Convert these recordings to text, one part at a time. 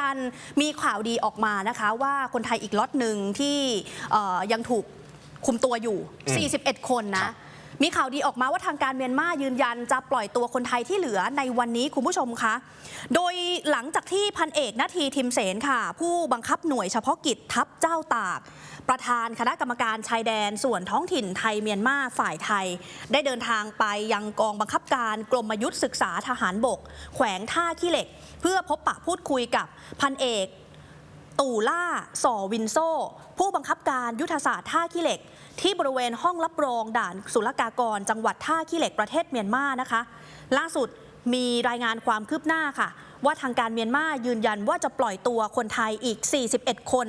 กันมีข่าวดีออกมานะคะ ว่าคนไทยอีกล็อตหนึ่งที่เอ่อยังถูกคุมตัวอยู่อืม41 คนนะ มีข่าวดีออกมาว่าทางการเมียนมายืนยันจะปล่อยตัวคนไทยที่เหลือในวันนี้คุณผู้ชมคะ โดยหลังจากที่พันเอกนาทีทิมเสนค่ะ ผู้บังคับหน่วยเฉพาะกิจทัพเจ้าตาก ประธานคณะกรรมการชายแดนส่วนท้องถิ่นไทยเมียนมาฝ่ายไทย ได้เดินทางไปยังกองบังคับการกรมยุทธศึกษาทหารบก แขวงท่าขี้เหล็ก เพื่อพบปะพูดคุยกับพันเอก ตู่ล่าสอวินโซ ผู้บังคับการยุทธศาสตร์ท่าขี้เหล็ก ที่บริเวณห้องรับรองด่านศุลกากร จังหวัดท่าขี้เหล็กประเทศเมียนมานะคะ ล่าสุดมีรายงานความคืบหน้าค่ะ ว่าทางการเมียนมายืนยันว่าจะปล่อยตัวคนไทยอีก 41 คน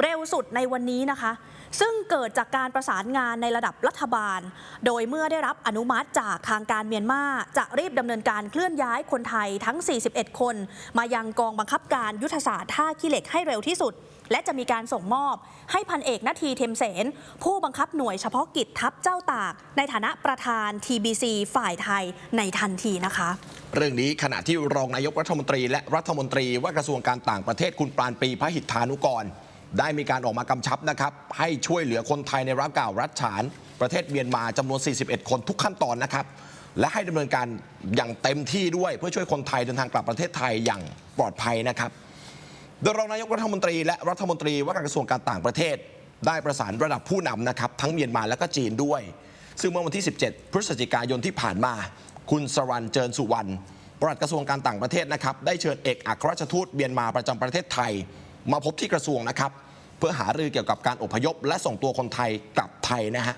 เร็วสุดในวันนี้นะคะ ซึ่งเกิดจากการประสานงานในระดับรัฐบาล โดยเมื่อได้รับอนุมัติจากทางการเมียนมาจะรีบดำเนินการเคลื่อนย้ายคนไทยทั้ง 41 คน มายังกองบังคับการยุทธศาสตร์ท่าขี้เหล็กให้เร็วที่สุด และจะมีการส่งมอบ ให้พันเอกนาทีเทมเสนผู้บังคับหน่วยเฉพาะกิจทัพเจ้าตาก ในฐานะประธาน TBC ฝ่ายไทยในทันทีนะคะเรื่องนี้ขณะที่รองนายกรัฐมนตรีและรัฐมนตรีว่ากระทรวงการต่างประเทศคุณปราณปรีพระหิทธานุกร ได้มีการออกมากำชับนะครับให้ช่วยเหลือคนไทยในรัฐเก่ารัฐฉาน ประเทศเมียนมาจำนวน 41 คนทุกขั้นตอนนะครับ และให้ดำเนินการอย่างเต็มที่ด้วยเพื่อช่วยคนไทยเดินทางกลับประเทศไทยอย่างปลอดภัยนะครับโดยรองนายกรัฐมนตรีและรัฐมนตรีว่าการกระทรวงการต่างประเทศ ได้ประสานระดับผู้นำนะครับทั้งเมียนมาและก็จีนด้วย ซึ่งเมื่อวันที่ 17 พฤศจิกายนที่ผ่านมา คุณสรันเจินสุวรรณปลัดกระทรวงการต่างประเทศนะครับได้เชิญเอกอัครราชทูตเมียนมาประจำประเทศไทย มาพบที่กระทรวงนะครับ เพื่อหารือเกี่ยวกับการอพยพ และส่งตัวคนไทยกลับไทยนะฮะ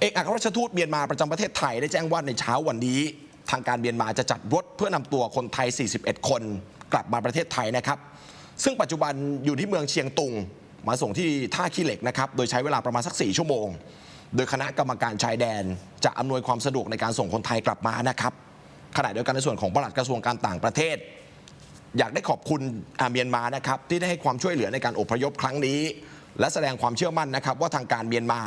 เอกอัครราชทูตเมียนมาประจำประเทศไทยได้แจ้งว่าในเช้าวันนี้ ทางการเมียนมาจะจัดรถเพื่อนำตัวคนไทย 41 คน กลับมาประเทศไทยนะครับ ซึ่งปัจจุบันอยู่ที่เมืองเชียงตุง มาส่งที่ท่าขี้เหล็กนะครับโดยใช้เวลาประมาณสัก 4 ชั่วโมง โดยคณะกรรมการชายแดน จะอำนวยความสะดวกในการส่งคนไทยกลับมานะครับขณะเดียวกันในส่วนของปลัดกระทรวงการต่างประเทศ อยากได้ขอบคุณอาเมียนมานะครับที่ได้ให้ความช่วยเหลือในการอพยพครั้งนี้ และแสดงความเชื่อมั่นนะครับ ว่าทางการเมียนมา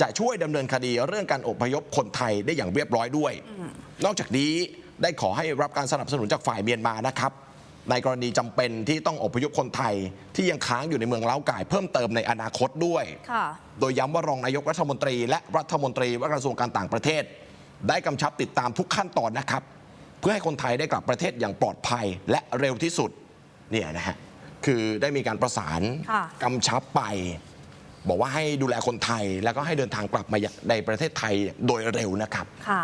จะช่วยดำเนินคดีเรื่องการอพยพคนไทยได้อย่างเรียบร้อยด้วย นอกจากนี้ได้ขอให้รับการสนับสนุนจากฝ่ายเมียนมานะครับ ในกรณีจำเป็นที่ต้องอพยพคนไทยที่ยังค้างอยู่ในเมืองเล้าก่ายเพิ่มเติมในอนาคตด้วย ค่ะ โดยย้ำว่ารองนายกรัฐมนตรีและรัฐมนตรีว่าการกระทรวงการต่างประเทศ ได้กำชับติดตามทุกขั้นตอนนะครับเพื่อให้คนไทยได้กลับประเทศอย่างปลอดภัยและเร็วที่สุดเนี่ยนะฮะคือได้มีการประสานค่ะกำชับไป บอกว่าให้ดูแลคนไทย แล้วก็ให้เดินทางกลับมาในประเทศไทยโดยเร็วนะครับค่ะ